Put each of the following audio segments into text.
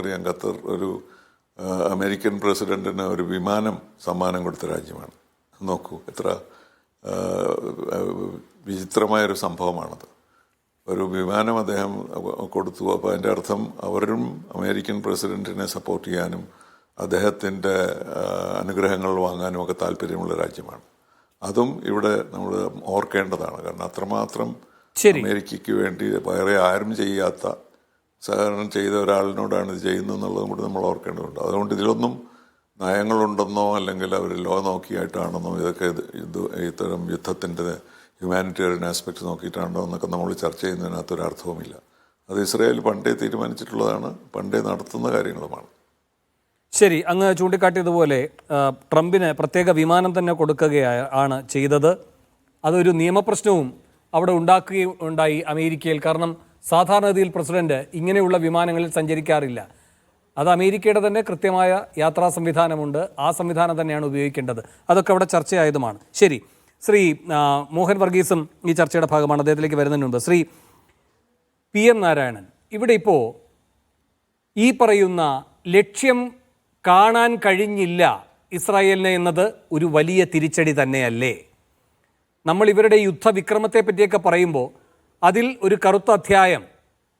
അറിയാം ഖത്തർ ഒരു അമേരിക്കൻ പ്രസിഡന്റിന് ഒരു വിമാനം സമ്മാനം കൊടുത്ത രാജ്യമാണ്. നോക്കൂ എത്ര വിചിത്രമായൊരു സംഭവമാണത്. ഒരു വിമാനം അദ്ദേഹം കൊടുത്തു അപ്പോൾ അതിന്റെ അർത്ഥം അവരും അമേരിക്കൻ പ്രസിഡന്റിനെ സപ്പോർട്ട് ചെയ്യാനും അദ്ദേഹത്തിന്റെ അനുഗ്രഹങ്ങൾ വാങ്ങാനും ഒക്കെ താല്പര്യമുള്ള രാജ്യമാണ്. അതും ഇവിടെ നമ്മൾ ഓർക്കേണ്ടതാണ്. കാരണം അത്രമാത്രം അമേരിക്കയ്ക്ക് വേണ്ടി വേറെ ആരും ചെയ്യാത്ത സഹകരണം ചെയ്ത ഒരാളിനോടാണ് ഇത് ചെയ്യുന്നത് എന്നുള്ളതും കൂടി നമ്മൾ ഓർക്കേണ്ടതുണ്ട്. അതുകൊണ്ട് ഇതിലൊന്നും നയങ്ങളുണ്ടെന്നോ അല്ലെങ്കിൽ അവർ ലോ നോക്കിയായിട്ടാണെന്നോ ഇതൊക്കെ ഇത് ഇത് ഇത്തരം യുദ്ധത്തിന്റെ ഹ്യൂമാനിറ്റേറിയൻ ആസ്പെക്ട്സ് നോക്കിയിട്ടാണോ എന്നൊക്കെ നമ്മൾ ചർച്ച ചെയ്യുന്നതിനകത്ത് ഒരു അർത്ഥവുമില്ല. അത് ഇസ്രായേൽ പണ്ടേ തീരുമാനിച്ചിട്ടുള്ളതാണ് പണ്ടേ നടത്തുന്ന കാര്യങ്ങളുമാണ്. ശരി അങ്ങ് ചൂണ്ടിക്കാട്ടിയതുപോലെ ട്രംപിന് പ്രത്യേക വിമാനം തന്നെ കൊടുക്കുകയാണ് ചെയ്തത്. അതൊരു നിയമപ്രശ്നവും അവിടെ ഉണ്ടാക്കുകയും ഉണ്ടായി അമേരിക്കയിൽ. കാരണം സാധാരണഗതിയിൽ പ്രസിഡന്റ് ഇങ്ങനെയുള്ള വിമാനങ്ങളിൽ സഞ്ചരിക്കാറില്ല. അത് അമേരിക്കയുടെ തന്നെ കൃത്യമായ യാത്രാ സംവിധാനമുണ്ട്. ആ സംവിധാനം തന്നെയാണ് ഉപയോഗിക്കേണ്ടത്. അതൊക്കെ അവിടെ ചർച്ചയായതുമാണ്. ശരി. ശ്രീ മോഹൻ വർഗീസും ഈ ചർച്ചയുടെ ഭാഗമാണ്. അദ്ദേഹത്തിലേക്ക് വരുന്നതിന് മുമ്പ് ശ്രീ പി എം നാരായണൻ ഇവിടെ ഇപ്പോൾ ഈ പറയുന്ന ലക്ഷ്യം കാണാൻ കഴിഞ്ഞില്ല ഇസ്രായേലിനെ എന്നത് ഒരു വലിയ തിരിച്ചടി തന്നെയല്ലേ? നമ്മൾ ഇവരുടെ യുദ്ധവിക്രമത്തെ പറ്റിയൊക്കെ പറയുമ്പോൾ അതിൽ ഒരു കറുത്ത അധ്യായം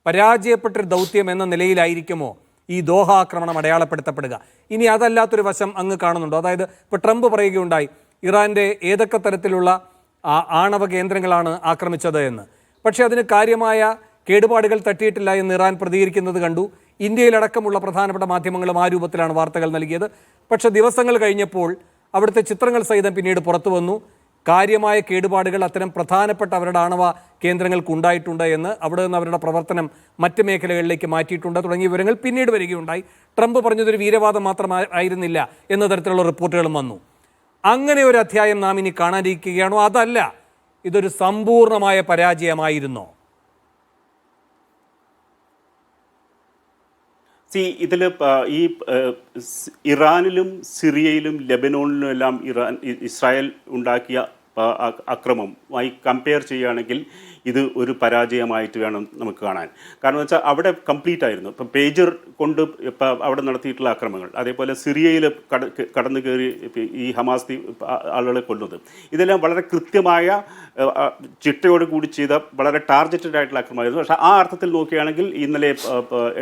പരാജയപ്പെട്ടൊരു ദൗത്യം എന്ന നിലയിലായിരിക്കുമോ ഈ ദോഹ ആക്രമണം അടയാളപ്പെടുത്തപ്പെടുക? ഇനി അതല്ലാത്തൊരു വശം അങ്ങ് കാണുന്നുണ്ടോ. അതായത് ഇപ്പോൾ ട്രംപ് പറയുകയുണ്ടായി ഇറാന്റെ ഏതൊക്കെ തരത്തിലുള്ള ആണവ കേന്ദ്രങ്ങളാണ് ആക്രമിച്ചത് എന്ന്. പക്ഷേ അതിന് കാര്യമായ കേടുപാടുകൾ തട്ടിയിട്ടില്ല എന്ന് ഇറാൻ പ്രതികരിക്കുന്നത് കണ്ടു. ഇന്ത്യയിലടക്കമുള്ള പ്രധാനപ്പെട്ട മാധ്യമങ്ങളും ആ രൂപത്തിലാണ് വാർത്തകൾ നൽകിയത്. പക്ഷേ ദിവസങ്ങൾ കഴിഞ്ഞപ്പോൾ അവിടുത്തെ ചിത്രങ്ങൾ സഹിതം പിന്നീട് പുറത്തു വന്നു. കാര്യമായ കേടുപാടുകൾ അത്തരം പ്രധാനപ്പെട്ട അവരുടെ ആണവ കേന്ദ്രങ്ങൾക്ക് ഉണ്ടായിട്ടുണ്ട് എന്ന് അവിടെ നിന്ന് അവരുടെ പ്രവർത്തനം മറ്റ് മേഖലകളിലേക്ക് മാറ്റിയിട്ടുണ്ട്. തുടങ്ങിയ വിവരങ്ങൾ പിന്നീട് വരികയുണ്ടായി. ട്രംപ് പറഞ്ഞതൊരു വീരവാദം മാത്രമായിരുന്നില്ല എന്ന തരത്തിലുള്ള റിപ്പോർട്ടുകളും വന്നു. അങ്ങനെ ഒരു അധ്യായം നാം ഇനി കാണാനിരിക്കുകയാണോ? അതല്ല ഇതൊരു സമ്പൂർണമായ പരാജയമായിരുന്നോ. സി ഇതിൽ ഈ ഇറാനിലും സിറിയയിലും ലെബനോണിലും എല്ലാം ഇറാൻ ഇസ്രായേൽ ഉണ്ടാക്കിയ ആ, ആയി കമ്പയർ ചെയ്യുകയാണെങ്കിൽ ഇത് ഒരു പരാജയമായിട്ട് വേണം നമുക്ക് കാണാൻ. കാരണം വെച്ചാൽ അവിടെ കംപ്ലീറ്റ് ആയിരുന്നു. ഇപ്പം പേജർ കൊണ്ട് ഇപ്പം അവിടെ നടത്തിയിട്ടുള്ള ആക്രമണങ്ങൾ അതേപോലെ സിറിയയിൽ കട കടന്നു കയറി ഈ ഹമാസ് ആളുകളെ കൊല്ലുന്നത്. ഇതെല്ലാം വളരെ കൃത്യമായ ചിട്ടയോട് കൂടി ചെയ്ത വളരെ ടാർഗറ്റഡ് ആയിട്ടുള്ള ആക്രമണമായിരുന്നു. പക്ഷേ ആ അർത്ഥത്തിൽ നോക്കുകയാണെങ്കിൽ ഇന്നലെ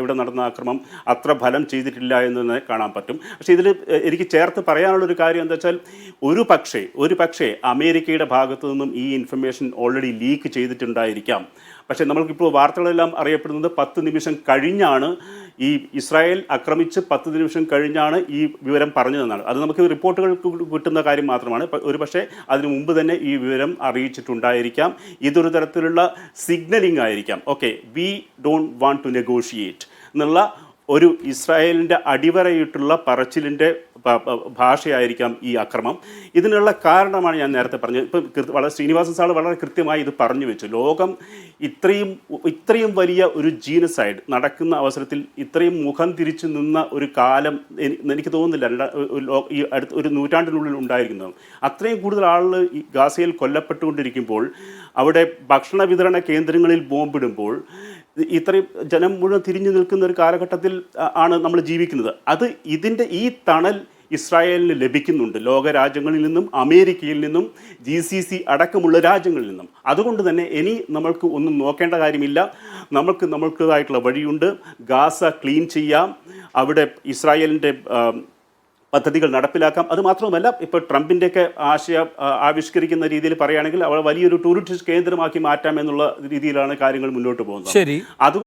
ഇവിടെ നടന്ന ആക്രമം അത്ര ഫലം ചെയ്തിട്ടില്ല എന്ന് തന്നെ കാണാൻ പറ്റും. പക്ഷേ ഇതിൽ എനിക്ക് ചേർത്ത് പറയാനുള്ളൊരു കാര്യം എന്താ വെച്ചാൽ ഒരു പക്ഷേ ഒരു പക്ഷേ അമേരിക്കയുടെ ഭാഗത്തു നിന്നും ഈ ഇൻഫർമേഷൻ ഓൾറെഡി ലീക്ക് ചെയ്തിട്ടുണ്ടായിരിക്കാം പക്ഷേ നമ്മൾക്കിപ്പോൾ വാർത്തകളെല്ലാം അറിയപ്പെടുന്നത് പത്ത് നിമിഷം കഴിഞ്ഞാണ് ഈ ഇസ്രായേൽ ആക്രമിച്ച് പത്ത് നിമിഷം കഴിഞ്ഞാണ് ഈ വിവരം പറഞ്ഞതെന്നാണ്. അത് നമുക്ക് റിപ്പോർട്ടുകൾ കിട്ടുന്ന കാര്യം മാത്രമാണ്. ഒരു പക്ഷേ അതിനു മുമ്പ് തന്നെ ഈ വിവരം അറിയിച്ചിട്ടുണ്ടായിരിക്കാം. ഇതൊരു തരത്തിലുള്ള സിഗ്നലിംഗ് ആയിരിക്കാം. Okay we don't want to negotiate എന്നുള്ള ഒരു ഇസ്രായേലിന്റെ അടിവരയിട്ടുള്ള പറച്ചിലിന്റെ ഭാഷയായിരിക്കാം ഈ അക്രമം. ഇതിനുള്ള കാരണമാണ് ഞാൻ നേരത്തെ പറഞ്ഞത്. ഇപ്പം വളരെ ശ്രീനിവാസൻ സാർ വളരെ കൃത്യമായി ഇത് പറഞ്ഞു വെച്ചു. ലോകം ഇത്രയും ഇത്രയും വലിയ ഒരു ജീനസൈഡ് നടക്കുന്ന അവസരത്തിൽ ഇത്രയും മുഖം തിരിച്ചു നിന്ന ഒരു കാലം എനിക്ക് തോന്നുന്നില്ല. ഈ അടുത്ത ഒരു നൂറ്റാണ്ടിനുള്ളിൽ ഉണ്ടായിരിക്കുന്നത് അത്രയും കൂടുതൽ ആളുകൾ ഈ ഗാസയിൽ കൊല്ലപ്പെട്ടുകൊണ്ടിരിക്കുമ്പോൾ അവിടെ ഭക്ഷണ വിതരണ കേന്ദ്രങ്ങളിൽ ബോംബിടുമ്പോൾ ഇത്രയും ജനം മുഴുവൻ തിരിഞ്ഞു നിൽക്കുന്ന ഒരു കാലഘട്ടത്തിൽ ആണ് നമ്മൾ ജീവിക്കുന്നത്. അത് ഇതിന്റെ ഈ തണൽ ഇസ്രായേലിന് ലഭിക്കുന്നുണ്ട്. ലോകരാജ്യങ്ങളിൽ നിന്നും അമേരിക്കയിൽ നിന്നും ജി സി സി അടക്കമുള്ള രാജ്യങ്ങളിൽ നിന്നും. അതുകൊണ്ട് തന്നെ ഇനി നമ്മൾക്ക് ഒന്നും നോക്കേണ്ട കാര്യമില്ല. നമ്മൾക്ക് നമ്മൾക്കതായിട്ടുള്ള വഴിയുണ്ട്. ഗാസ ക്ലീൻ ചെയ്യാം. അവിടെ ഇസ്രായേലിന്റെ പദ്ധതികൾ നടപ്പിലാക്കാം. അത് മാത്രവുമല്ല ഇപ്പോൾ ട്രംപിന്റെയൊക്കെ ആശയം ആവിഷ്കരിക്കുന്ന രീതിയിൽ പറയുകയാണെങ്കിൽ അവൾ വലിയൊരു ടൂറിസ്റ്റ് കേന്ദ്രമാക്കി മാറ്റാം എന്നുള്ള രീതിയിലാണ് കാര്യങ്ങൾ മുന്നോട്ട് പോകുന്നത്. ശരി. അത്